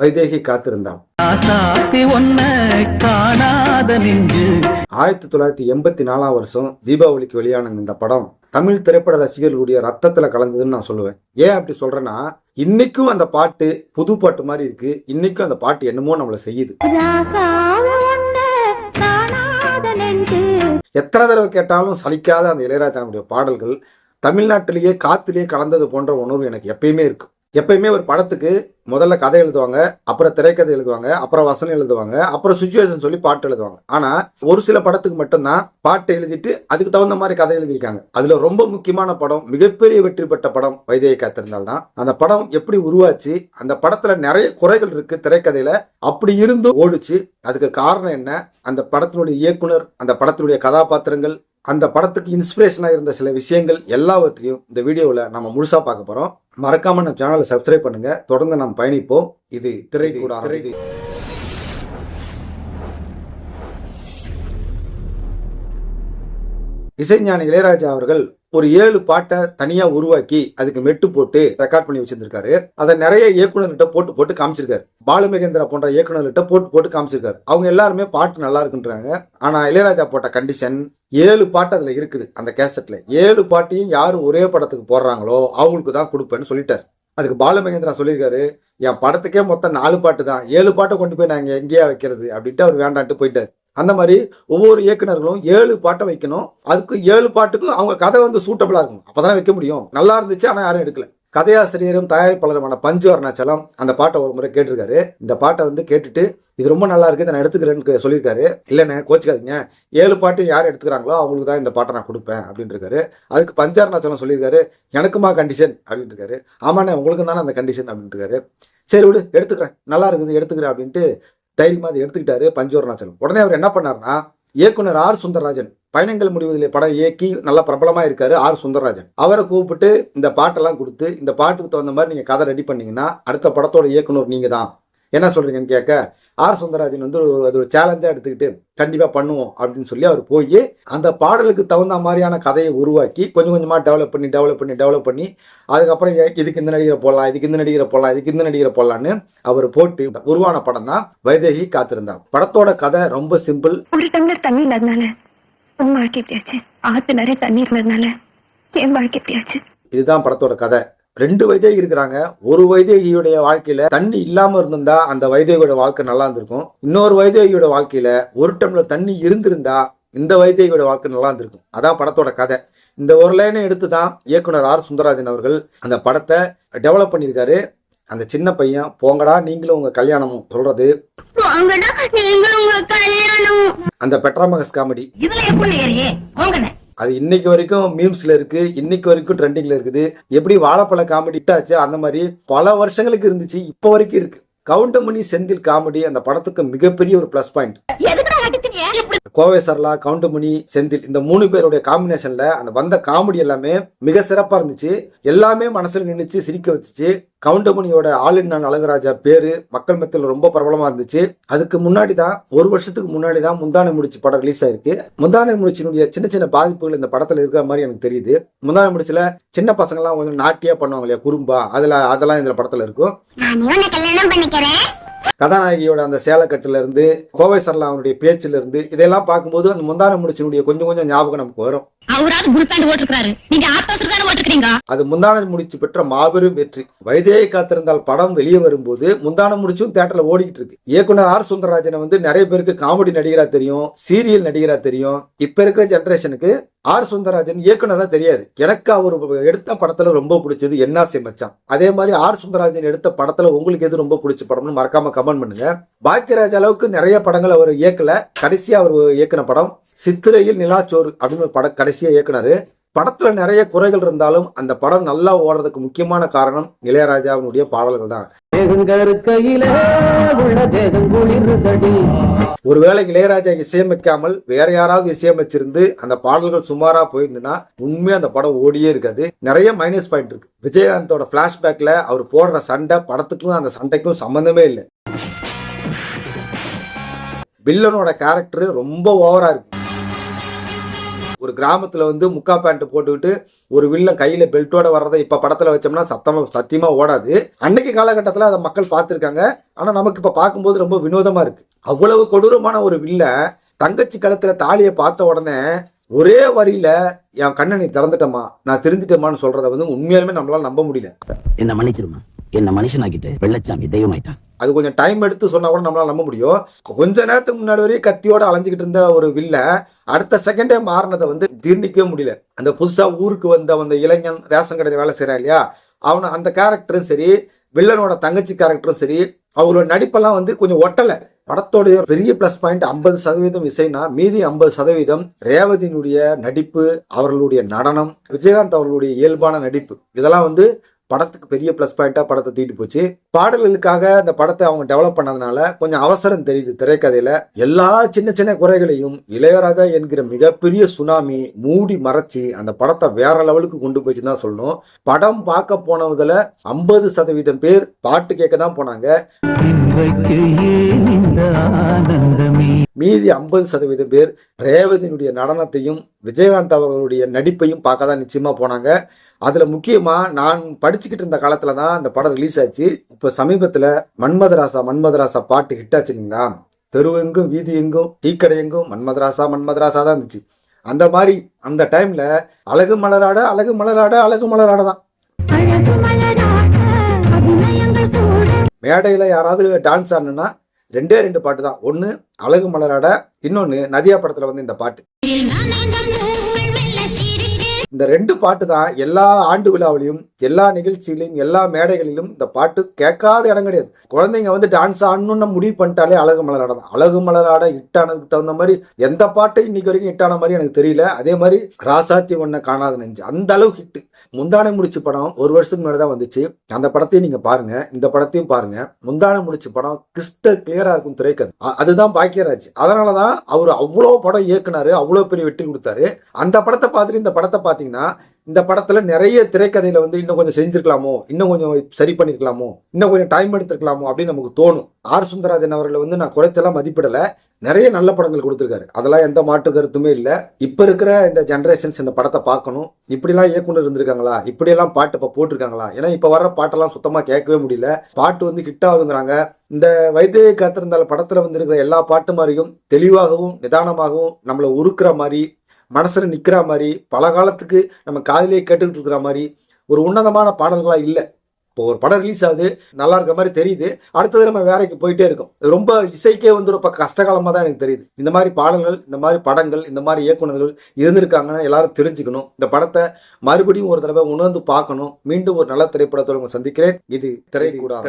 வைதேகி காத்திருந்தாள் ஆயிரத்தி தொள்ளாயிரத்தி எண்பத்தி நாலாம் வருஷம் தீபாவளிக்கு வெளியான இந்த படம் தமிழ் திரைப்பட ரசிகர்களுடைய ரத்தத்துல கலந்ததுன்னு நான் சொல்லுவேன். ஏன் அப்படி சொல்றேன்னா இன்னைக்கும் அந்த பாட்டு புது பாட்டு மாதிரி இருக்கு. இன்னைக்கும் அந்த பாட்டு என்னமோ நம்மளை செய்யுது. எத்தனை தடவை கேட்டாலும் சலிக்காத அந்த இளையராஜாவுடைய பாடல்கள் தமிழ்நாட்டிலேயே காத்திலேயே கலந்தது போன்ற உணர்வு எனக்கு எப்பயுமே இருக்கும் எப்பயுமே ஒரு படத்துக்கு முதல்ல கதை எழுதுவாங்க அப்புறம் திரைக்கதை எழுதுவாங்க அப்புறம் வசனம் எழுதுவாங்க அப்புறம் சுச்சுவேஷன் சொல்லி பாட்டு எழுதுவாங்க. ஆனால் ஒரு சில படத்துக்கு மட்டும்தான் பாட்டு எழுதிட்டு அதுக்கு தகுந்த மாதிரி கதை எழுதியிருக்காங்க. அதில் ரொம்ப முக்கியமான படம் மிகப்பெரிய வெற்றி பெற்ற படம் வைதேகி காத்திருந்தால் தான். அந்த படம் எப்படி உருவாச்சு அந்த படத்தில் நிறைய குறைகள் இருக்குது திரைக்கதையில். அப்படி இருந்து ஓடுச்சு. அதுக்கு காரணம் என்ன? அந்த படத்தினுடைய இயக்குனர் அந்த படத்தினுடைய கதாபாத்திரங்கள் அந்த படத்துக்கு இன்ஸ்பிரேஷனாக இருந்த சில விஷயங்கள் எல்லாவற்றையும் இந்த வீடியோவில் நம்ம முழுசாக பார்க்க போகிறோம் மறக்காம நம்ம சேனலை சப்ஸ்கிரைப் பண்ணுங்க. தொடர்ந்து நாம் பயணிப்போம். இது திரை கூட திரை இசைஞானி இளையராஜா அவர்கள் ஒரு ஏழு பாட்டை தனியா உருவாக்கி அதுக்கு மெட்டு போட்டு ரெக்கார்ட் பண்ணி வச்சிருந்திருக்காரு. அதை நிறைய இயக்குனர்கிட்ட போட்டு போட்டு காமிச்சிருக்காரு. பாலுமகேந்திரா போன்ற இயக்குநர்கிட்ட போட்டு போட்டு காமிச்சிருக்காரு. அவங்க எல்லாருமே பாட்டு நல்லா இருக்குன்றாங்க. ஆனா இளையராஜா போட்ட கண்டிஷன் ஏழு பாட்டு அதுல இருக்குது அந்த கேசட்ல ஏழு பாட்டையும் யாரும் ஒரே படத்துக்கு போடுறாங்களோ அவங்களுக்கு தான் கொடுப்பேன்னு சொல்லிட்டார். அதுக்கு பாலுமகேந்திரா சொல்லியிருக்காரு என் படத்துக்கே மொத்தம் நாலு பாட்டு தான். ஏழு பாட்டை கொண்டு போய் நாங்கள் எங்கேயா வைக்கிறது? அப்படின்ட்டு அவர் வேண்டான்ட்டு போயிட்டார். அந்த மாதிரி ஒவ்வொரு இயக்குனர்களும் ஏழு பாட்டை வைக்கணும். அதுக்கு ஏழு பாட்டுக்கும் அவங்க கதை வந்து சூட்டபிளா இருக்கும் அப்பதான் வைக்க முடியும். நல்லா இருந்துச்சு ஆனா யாரும் எடுக்கல. கதையாசிரியரும் தயாரிப்பாளருமான பஞ்சு அருணாச்சலம் அந்த பாட்டை ஒரு முறை கேட்டிருக்காரு. இந்த பாட்டை வந்து கேட்டுட்டு இது ரொம்ப நல்லா இருக்கு இதை நான் எடுத்துக்கிறேன்னு சொல்லியிருக்காரு. இல்லைண்ணே கோச்சிக்காதீங்க. ஏழு பாட்டு யார் எடுத்துக்கிறாங்களோ அவங்களுக்கு தான் இந்த பாட்டை நான் கொடுப்பேன் அப்படின்னு இருக்காரு. அதுக்கு பஞ்சு அருணாச்சலம் சொல்லியிருக்காரு. எனக்குமா கண்டிஷன் அப்படின்னு இருக்காரு. ஆமாண்ணே உங்களுக்கு தானே அந்த கண்டிஷன் அப்படின்ட்டு இருக்காரு. சரி விடு எடுத்துக்கிறேன். நல்லா இருக்குது எடுத்துக்கிறேன் அப்படின்ட்டு தைரியமாக அதை எடுத்துக்கிட்டாரு பஞ்சோரணாச்சலம் உடனே அவர் என்ன பண்ணாருன்னா இயக்குனர் ஆர் சுந்தரராஜன் பயணங்கள் முடிவதிலே படம் இயக்கி நல்ல பிரபலமாக இருக்காரு ஆர் சுந்தரராஜன். அவரை கூப்பிட்டு இந்த பாட்டெல்லாம் கொடுத்து இந்த பாட்டுக்கு தகுந்த மாதிரி நீங்கள் கதை ரெடி பண்ணீங்கன்னா அடுத்த படத்தோட இயக்குனர் நீங்கள் தான் என்ன சொல்றீங்கன்னு கேட்க ஆர். சுந்தரராஜன் வந்து ஒரு அது ஒரு சேலஞ்சா எடுத்துக்கிட்டு கண்டிப்பா பண்ணுவோம் அப்படின்னு சொல்லி அவர் போய் அந்த பாடலுக்கு தகுந்த மாதிரியான கதையை உருவாக்கி கொஞ்சம் கொஞ்சமா டெவலப் பண்ணி டெவலப் பண்ணி டெவலப் பண்ணி அதுக்கப்புறம் இதுக்கு இந்த நடிகரை போடலாம் இதுக்கு இந்த நடிகரை போடலாம் இதுக்கு இந்த நடிகரை போடலான்னு அவர் போட்டு உருவான படம் தான் வைதேகி காத்திருந்தார். படத்தோட கதை ரொம்ப சிம்பிள். ஒரு டம்ளர் தண்ணி இல்லாதனால உன் வாழ்க்கை எப்படியாச்சு ஆத்து நிறைய தண்ணி இருந்ததுனால என் வாழ்க்கை எப்படியாச்சு இதுதான் படத்தோட கதை. ரெண்டு வைதேகி இருக்கிறாங்க. ஒரு வைதேகியுடைய வாழ்க்கையில தண்ணி இல்லாம இருந்திருந்தா அந்த வைதேகியோட வாழ்க்கை நல்லா இருந்திருக்கும். இன்னொரு வைதேகியோட வாழ்க்கையில ஒரு டம்ளர் தண்ணி இருந்திருந்தா இந்த வைதேகியோட வாழ்க்கை நல்லா இருந்திருக்கும். அதான் படத்தோட கதை. இந்த ஒரு லைனை எடுத்து தான் இயக்குனர் ஆர். சுந்தரராஜன் அவர்கள் அந்த படத்தை டெவலப் பண்ணியிருக்காரு. அந்த சின்ன பையன் போங்கடா நீங்களும் உங்க கல்யாணம் சொல்றது. அந்த பெட்ராமகஸ் காமெடி. அது இன்னைக்கு வரைக்கும் மீம்ஸ்ல இருக்கு இன்னைக்கு வரைக்கும் ட்ரெண்டிங்ல இருக்குது. எப்படி வாழைப்பழ காமெடி இட்டாச்சு அந்த மாதிரி பல வருஷங்களுக்கு இருந்துச்சு இப்போ வரைக்கும் இருக்கு. கவுண்டமணி செந்தில் காமெடி அந்த படத்துக்கு மிகப்பெரிய ஒரு ப்ளஸ் பாயிண்ட் கோவை சரளா கவுண்டமணி செந்தில் இந்த மூணு பேருடைய காம்பினேஷன்ல அந்த வந்த காமெடி எல்லாமே மிக சிறப்பா இருந்துச்சு. எல்லாமே மனசுல நின்னுச்சு சிரிக்க வச்சுச்சு. கவுண்டமணியோட ஆளின் நான் அழகராஜா பேரு மக்கள் மத்தியில் ரொம்ப பிரபலமா இருந்துச்சு. அதுக்கு முன்னாடி தான் ஒரு வருஷத்துக்கு முன்னாடி தான் முந்தானை முடிச்சு படம் ரிலீஸ் ஆயிருக்கு. முந்தானை முடிச்சினுடைய சின்ன சின்ன பாதிப்புகள் இந்த படத்துல இருக்கிற மாதிரி எனக்கு தெரியுது. முந்தானை முடிச்சுல சின்ன பசங்கள்லாம் கொஞ்சம் நாட்டியா பண்ணுவாங்க இல்லையா குறும்பா அதுல அதெல்லாம் இந்த படத்துல இருக்கும். கதாநாயகியோட அந்த சேலக்கட்டுல இருந்து கோவை சரளா அவனுடைய பேச்சுல இருந்து இதெல்லாம் பார்க்கும்போது அந்த முந்தான முடிச்சினுடைய கொஞ்சம் கொஞ்சம் ஞாபகம் நமக்கு வரும். அவராவது புல்பேண்ட் ஓட்டிருக்காரு நீங்க ஆட்டோஸ் தானே ஓட்டிருக்கீங்க அது முந்தான முடிச்சு பெற்ற மாபெரும் வெற்றி. வைதேகி காத்திருந்தால் படம் வெளியே வரும்போது முந்தான முடிச்சும் தேட்டர்ல ஓடிக்கிட்டு இருக்கு. இயக்குனர் ஆர் சுந்தரராஜனை வந்து நிறைய பேருக்கு காமெடி நடிகரா தெரியும் சீரியல் நடிகரா தெரியும். இப்ப இருக்கிற ஜெனரேஷனுக்கு ஆர் சுந்தரராஜன் இயக்குனரா தெரியாது. எனக்கு அவர் எடுத்த படத்துல ரொம்ப பிடிச்சது என்னாசை மச்சான். அதே மாதிரி ஆர் சுந்தரராஜன் எடுத்த படத்துல உங்களுக்கு எது ரொம்ப பிடிச்ச படம்னு மறக்காம கமெண்ட் பண்ணுங்க. பாக்கியராஜ் அளவுக்கு நிறைய படங்கள் அவர் இயக்கல. கடைசியா அவர் இயக்குன படம் சித்திரையில் நிலாச்சோறு அப்படின்னு ஒரு படம் கடைசி கடைசியா இயக்குனாரு. படத்துல நிறைய குறைகள் இருந்தாலும் அந்த படம் நல்லா ஓடுறதுக்கு முக்கியமான காரணம் இளையராஜாவினுடைய பாடல்கள் தான். ஒருவேளை இளையராஜா இசையமைக்காமல் வேற யாராவது இசையமைச்சிருந்து அந்த பாடல்கள் சுமாரா போயிருந்துன்னா உண்மையா அந்த படம் ஓடியே இருக்காது. நிறைய மைனஸ் பாயிண்ட் இருக்கு. விஜயகாந்தோட பிளாஷ்பேக்ல அவர் போடுற சண்டை படத்துக்கும் அந்த சண்டைக்கும் சம்பந்தமே இல்லை. வில்லனோட கேரக்டர் ரொம்ப ஓவரா இருக்கு. ஒரு கிராமத்துல வந்து முக்கா பேண்ட் போட்டுக்கிட்டு ஒரு வில்லன் கையில பெல்ட்டோட வர்றதை இப்ப படத்துல வச்சோம்னா சத்தமா சத்தியமா ஓடாது. அன்னைக்கு காலகட்டத்துல அதை மக்கள் பார்த்திருக்காங்க. ஆனா நமக்கு இப்ப பார்க்கும்போது ரொம்ப வினோதமா இருக்கு. அவ்வளவு கொடூரமான ஒரு வில்லன் தங்கச்சி களத்தில் தாலியை பார்த்த உடனே ஒரே வரியில என் கண்ணை நீ திறந்துட்டமா நான் திருந்திட்டமான்னு சொல்றத வந்து உண்மையாலுமே நம்மளால நம்ப முடியல. என்ன மன்னிச்சிருமா? என்ன மனுஷனாக்கிட்டு வெள்ளச்சாமி தெய்வமாயிட்டான். அது கொஞ்சம் டைம் எடுத்து சொன்னால் கூட நம்மளால் நம்ப முடியும். கொஞ்ச நேரத்துக்கு முன்னாடி வரையும் கத்தியோட அலைஞ்சிக்கிட்டு இருந்த ஒரு வில்ல அடுத்த செகண்டே மாறினதை வந்து ஜீர்ணிக்கவே முடியல. அந்த புதுசாக ஊருக்கு வந்த அந்த இளைஞன் ரேஷன் கடையில் வேலை செய்கிறான் இல்லையா? அவனை அந்த கேரக்டரும் சரி வில்லனோட தங்கச்சி கேரக்டரும் சரி அவங்களோட நடிப்பெல்லாம் வந்து கொஞ்சம் ஒட்டலை. படத்தோடைய பெரிய ப்ளஸ் பாயிண்ட் ஐம்பது சதவீதம் இசைனா மீதி ஐம்பது சதவீதம் ரேவதியினுடைய நடிப்பு அவர்களுடைய நடனம் விஜயகாந்த் அவர்களுடைய இயல்பான நடிப்பு. இதெல்லாம் வந்து படத்துக்கு பெரிய ப்ளஸ் பாயிண்ட்டாக படத்தை தீட்டு போச்சு. பாடல்களுக்காக அந்த படத்தை அவங்க டெவலப் பண்ணதுனால கொஞ்சம் அவசரம் தெரியுது திரைக்கதையில். எல்லா சின்ன சின்ன குறைகளையும் இளையராஜா என்கிற மிகப்பெரிய சுனாமி மூடி மறைச்சி அந்த படத்தை வேற லெவலுக்கு கொண்டு போச்சுன்னு தான் சொல்லணும். படம் பார்க்க போனதுல ஐம்பது சதவீதம் பேர் பாட்டு கேட்க தான் போனாங்க மீதி ஐம்பது சதவீதம் பேர் ரேவதியினுடைய நடனத்தையும் விஜயகாந்த் அவர்களுடைய நடிப்பையும் பார்க்க தான் நிச்சயமா போனாங்க. அதுல முக்கியமா நான் படிச்சுக்கிட்டு இருந்த காலத்துல தான் அந்த படம் ரிலீஸ் ஆச்சு. இப்போ சமீபத்துல மன்மதராசா மன்மதராசா பாட்டு ஹிட் ஆச்சுங்களா தெரு எங்கும் வீதி எங்கும் டீ கடை எங்கும் மன்மதராசா மன்மதராசா தான் இருந்துச்சு. அந்த மாதிரி அந்த டைம்ல அழகு மலராட அழகு மலராட அழகு மலராட தான். மேடையில யாராவது டான்ஸ் ஆடணும்னா ரெண்டே ரெண்டு பாட்டு தான் ஒன்று அழகு மலராட இன்னொன்று நதியா படத்தில் வந்து இந்த பாட்டு. இந்த ரெண்டு பாட்டு தான் எல்லா ஆண்டு விழாவிலையும் எல்லா நிகழ்ச்சிகளையும் எல்லா மேடைகளிலும் இந்த பாட்டு கேட்காத இடம் கிடையாது. குழந்தைங்க வந்து டான்ஸ் ஆடணும்னு முடிவு பண்ணிட்டாலே அழகு மலராட தான். அழகு மலராட ஹிட் தகுந்த மாதிரி எந்த பாட்டும் இன்னைக்கு வரைக்கும் ஹிட் ஆன மாதிரி எனக்கு தெரியல. அதே மாதிரி ராசாத்தி ஒன்ன காணாத நெஞ்சு. அந்த அளவு ஹிட்டு முந்தானை முடிச்சு படம் ஒரு வருஷத்துக்கு முன்னாடி தான் வந்துச்சு. அந்த படத்தையும் நீங்க பாருங்க. இந்த படத்தையும் பாருங்க. முந்தானை முடிச்சு படம் கிறிஸ்டல் கிளியரா இருக்கும் திரைக்கதை. அதுதான் பாக்கியராஜ். அதனாலதான் அவர் அவ்வளோ படம் இயக்குனாரு. அவ்வளோ பெரிய வெற்றி கொடுத்தாரு. அந்த படத்தை பார்த்துட்டு இந்த படத்தை பார்த்தீங்கன்னா இந்த படத்துல நிறைய திரைக்கதையில் வந்து இன்னும் கொஞ்சம் செஞ்சுருக்கலாமோ? இன்னும் கொஞ்சம் சரி பண்ணியிருக்கலாமோ இன்னும் கொஞ்சம் டைம் எடுத்துருக்கலாமோ? அப்படின்னு நமக்கு தோணும். ஆர் சுந்தரராஜன் அவர்களை வந்து நான் குறைச்செல்லாம் மதிப்பிடலை. நிறைய நல்ல படங்கள் கொடுத்துருக்காரு. அதெல்லாம் எந்த மாற்று கருத்துமே இல்லை. இப்போ இருக்கிற இந்த ஜென்ரேஷன்ஸ் இந்த படத்தை பார்க்கணும். இப்படிலாம் இயக்குனர் இருந்திருக்காங்களா? இப்படியெல்லாம் பாட்டு இப்போ போட்டிருக்காங்களா? ஏன்னா இப்போ வர்ற பாட்டெல்லாம் சுத்தமாக கேட்கவே முடியல. பாட்டு வந்து ஹிட் ஆகுங்கிறாங்க இந்த வைத்திய காத்திருந்தால் படத்தில் வந்திருக்கிற எல்லா பாட்டு மாதிரியும் தெளிவாகவும் நிதானமாகவும் நம்மளை உருக்குற மாதிரி மனசில் நிற்கிற மாதிரி பல காலத்துக்கு நம்ம காதிலே கேட்டுக்கிட்டு இருக்கிற மாதிரி ஒரு உன்னதமான பாடல்களாக இல்லை. இப்போ ஒரு படம் ரிலீஸ் ஆகுது நல்லா இருக்க மாதிரி தெரியுது. அடுத்தது நம்ம வேலைக்கு போயிட்டே இருக்கும். ரொம்ப இசைக்கே வந்து ரொம்ப கஷ்டகாலமாக தான் எனக்கு தெரியுது. இந்த மாதிரி பாடல்கள் இந்த மாதிரி படங்கள் இந்த மாதிரி இயக்குனர்கள் இருந்திருக்காங்கன்னு எல்லாரும் தெரிஞ்சுக்கணும். இந்த படத்தை மறுபடியும் ஒரு தடவை உணர்ந்து பார்க்கணும். மீண்டும் ஒரு நல்ல திரைப்படத்தோட உங்களை சந்திக்கிறேன். இது திரை கூட